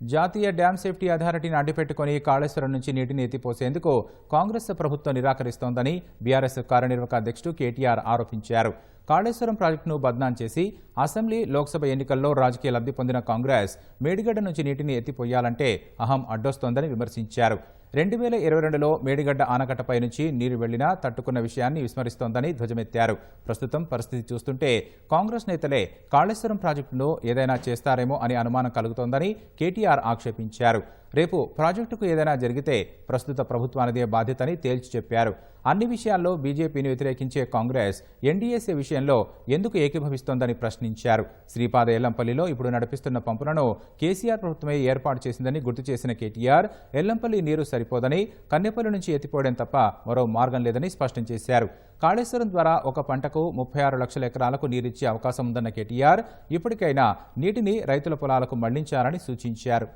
జాతీయ dam safety అథారిటీని అడ్డుపెట్టుకుని కాళేశ్వరం నుంచి నీటిని ఎత్తిపోసేందుకు కాంగ్రెస్ ప్రభుత్వం నిరాకరిస్తోందని బీఆర్ఎస్ కార్యనిర్వాహక అధ్యక్షుడు కేటీఆర్ ఆరోపించారు. కాళేశ్వరం ప్రాజెక్టును బద్నాం చేసి అసెంబ్లీ లోక్సభ ఎన్నికల్లో రాజకీయ లబ్ధి పొందిన కాంగ్రెస్ మేడిగడ్డ నుంచి నీటిని ఎత్తిపోయాలంటే అహం అడ్డొస్తోందని విమర్శించారు. రెండు వేల ఇరవై రెండులో మేడిగడ్డ ఆనకట్టపై నుంచి నీరు వెళ్ళినా తట్టుకున్న విషయాన్ని విస్మరిస్తోందని ధ్వజమెత్తారు. ప్రస్తుతం పరిస్థితి చూస్తుంటే కాంగ్రెస్ నేతలే కాళేశ్వరం ప్రాజెక్టును ఏదైనా చేస్తారేమో అనే అనుమానం కలుగుతోందని కేటీఆర్ ఆక్షేపించారు. రేపు ప్రాజెక్టుకు ఏదైనా జరిగితే ప్రస్తుత ప్రభుత్వానిదే బాధ్యతని తేల్చి చెప్పారు. అన్ని విషయాల్లో బీజేపీని వ్యతిరేకించే కాంగ్రెస్ ఎన్డీఏసీ విషయంలో ఎందుకు ఏకీభవిస్తోందని ప్రశ్నించారు. శ్రీపాద ఎల్లంపల్లిలో ఇప్పుడు నడిపిస్తున్న పంపులను కేసీఆర్ ప్రభుత్వమే ఏర్పాటు చేసిందని గుర్తు చేసిన కేటీఆర్ ఎల్లంపల్లి నీరు సరిపోదని కన్నెపల్లి నుంచి ఎత్తిపోయడం తప్ప మరో మార్గం లేదని స్పష్టం చేశారు. కాళేశ్వరం ద్వారా ఒక పంటకు ముప్పై ఆరు లక్షల ఎకరాలకు నీరిచ్చే అవకాశం ఉందన్న కేటీఆర్ ఇప్పటికైనా నీటిని రైతుల పొలాలకు మళ్ళించాలని సూచించారు.